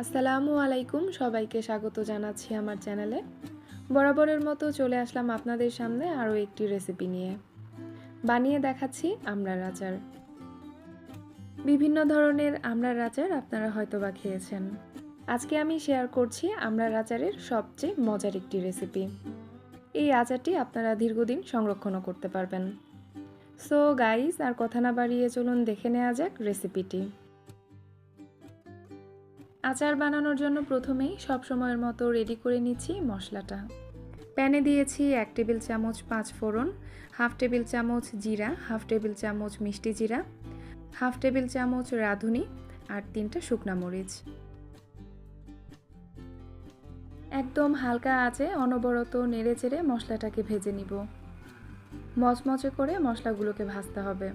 আসসালামু আলাইকুম সবাইকে স্বাগত জানাচ্ছি আমার চ্যানেলে। বরাবরের মতো চলে আসলাম আপনাদের সামনে আরও একটি রেসিপি নিয়ে। বানিয়ে দেখাচ্ছি আমড়ার আচার। বিভিন্ন ধরনের আমড়ার আচার আপনারা হয়তো বা খেয়েছেন। আজকে আমি শেয়ার করছি আমড়ার আচারের সবচেয়ে মজার একটি রেসিপি। এই আচারটি আপনারা দীর্ঘদিন সংরক্ষণও করতে পারবেন। সো গাইস আর কথা না বাড়িয়ে চলুন দেখে নেওয়া যাক রেসিপিটি। আচার বানানোর জন্য প্রথমেই সব সময়ের মতো রেডি করে নিচ্ছি মশলাটা। প্যানে দিয়েছি এক টেবিল চামচ পাঁচ ফোড়ন, হাফ টেবিল চামচ জিরা, হাফ টেবিল চামচ মিষ্টি জিরা, হাফ টেবিল চামচ রাঁধুনি আর তিনটা শুকনা মরিচ। একদম হালকা আছে অনবরত নেড়ে চেড়ে মশলাটাকে ভেজে নিব। মচমচে করে মশলাগুলোকে ভাজতে হবে।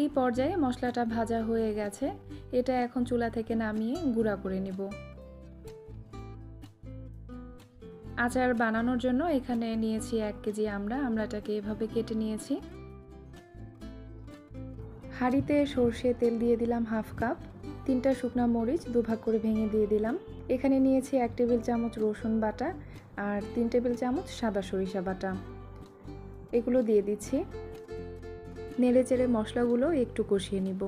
এই পর্যায়ে মশলাটা ভাজা হয়ে গেছে। এটা এখন চুলা থেকে নামিয়ে গুঁড়া করে নিব। আচার বানানোর জন্য এখানে নিয়েছি এক কেজি আমরা আমড়াটাকে এভাবে কেটে নিয়েছি। হাঁড়িতে সর্ষে তেল দিয়ে দিলাম হাফ কাপ। তিনটা শুকনো মরিচ দুভাগ করে ভেঙে দিয়ে দিলাম। এখানে নিয়েছি এক টেবিল চামচ রসুন বাটা আর তিন টেবিল চামচ সাদা সরিষা বাটা। এগুলো দিয়ে দিচ্ছি। নেড়ে চেড়ে মশলাগুলো একটু কষিয়ে নিব।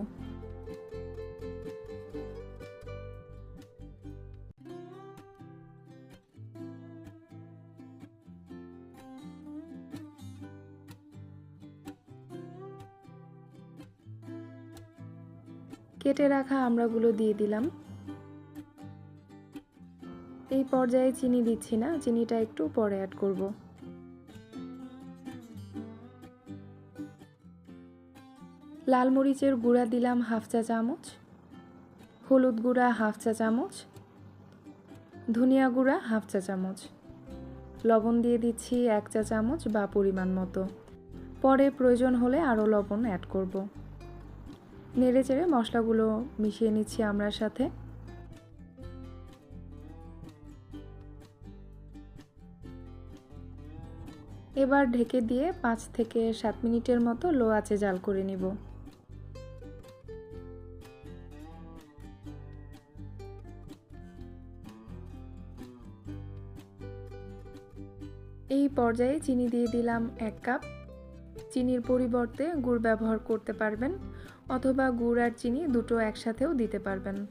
কেটে রাখা আমড়াগুলো দিয়ে দিলাম। এই পর্যায়ে চিনি দিচ্ছি না, চিনিটা একটু পরে অ্যাড করব। লাল মরিচের গুঁড়া দিলাম হাফ চা চামচ, হলুদ গুঁড়া হাফ চা চামচ, ধনিয়া গুঁড়া হাফ চা চামচ। লবণ দিয়ে দিচ্ছি এক চা চামচ বা পরিমাণ মতো। পরে প্রয়োজন হলে আরও লবণ অ্যাড করব। নেড়ে চেড়ে মশলাগুলো মিশিয়ে নিচ্ছি আমরার সাথে। এবার ঢেকে দিয়ে পাঁচ থেকে সাত মিনিটের মতো লো আঁচে জাল করে নিব। এই পর্যায়ে চিনি দিয়ে দিলাম এক কাপ। চিনির পরিবর্তে গুড় ব্যবহার করতে পারবেন অথবা গুড় আর চিনি দুটো একসাথেও দিতে পারবেন।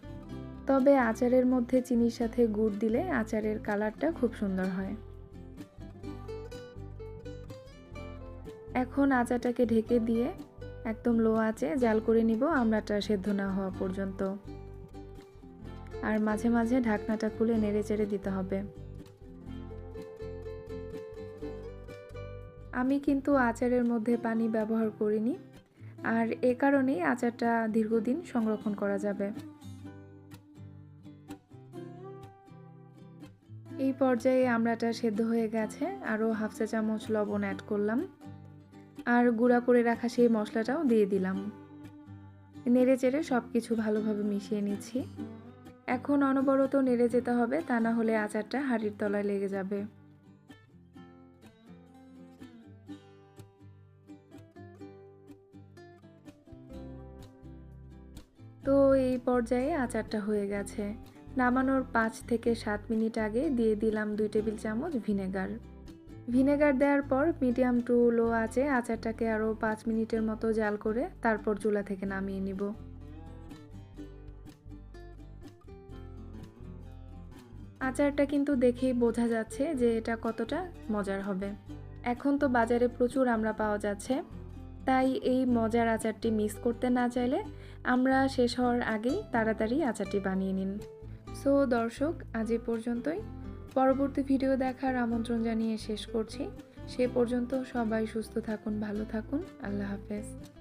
তবে আচারের মধ্যে চিনির সাথে গুড় দিলে আচারের কালারটা খুব সুন্দর হয়। এখন আচাটাকে ঢেকে দিয়ে একদম লো আঁচে জাল করে নিব আমড়াটা সেদ্ধ না হওয়া পর্যন্ত। আর মাঝে মাঝে ঢাকনাটা খুলে নেড়ে চেড়ে দিতে হবে। আমি কিন্তু আচারের মধ্যে পানি ব্যবহার করিনি। আর এ কারণেই আচারটা দীর্ঘদিন সংরক্ষণ করা যাবে। এই পর্যায়ে আমড়াটা সেদ্ধ হয়ে গেছে, আরও হাফ চা চামচ লবণ অ্যাড করলাম। আর গুঁড়া করে রাখা সেই মশলাটাও দিয়ে দিলাম। নেড়ে চেড়ে সব কিছু ভালোভাবে মিশিয়ে নিচ্ছি। এখন অনবরত নেড়ে যেতে হবে, তা না হলে আচারটা হাড়ির তলায় লেগে যাবে। তো এই পর্যায়ে আচারটা হয়ে গেছে। নামানোর পাঁচ থেকে সাত মিনিট আগে দিয়ে দিলাম দুই টেবিল চামচ ভিনেগার। ভিনেগার দেওয়ার পর মিডিয়াম টু লো আছে আচারটাকে আরও পাঁচ মিনিটের মতো জাল করে তারপর চুলা থেকে নামিয়ে নিব। আচারটা কিন্তু দেখেই বোঝা যাচ্ছে যে এটা কতটা মজার হবে। এখন তো বাজারে প্রচুর আমরা পাওয়া যাচ্ছে। তাই এই মজার আচারটি মিস করতে না চাইলে আমরা শেষ হওয়ার আগেই তাড়াতাড়ি আচারটি বানিয়ে নিন। সো দর্শক, আজ এ পর্যন্তই। পরবর্তী ভিডিও দেখার আমন্ত্রণ জানিয়ে শেষ করছি। সে পর্যন্ত সবাই সুস্থ থাকুন, ভালো থাকুন। আল্লাহ হাফেজ।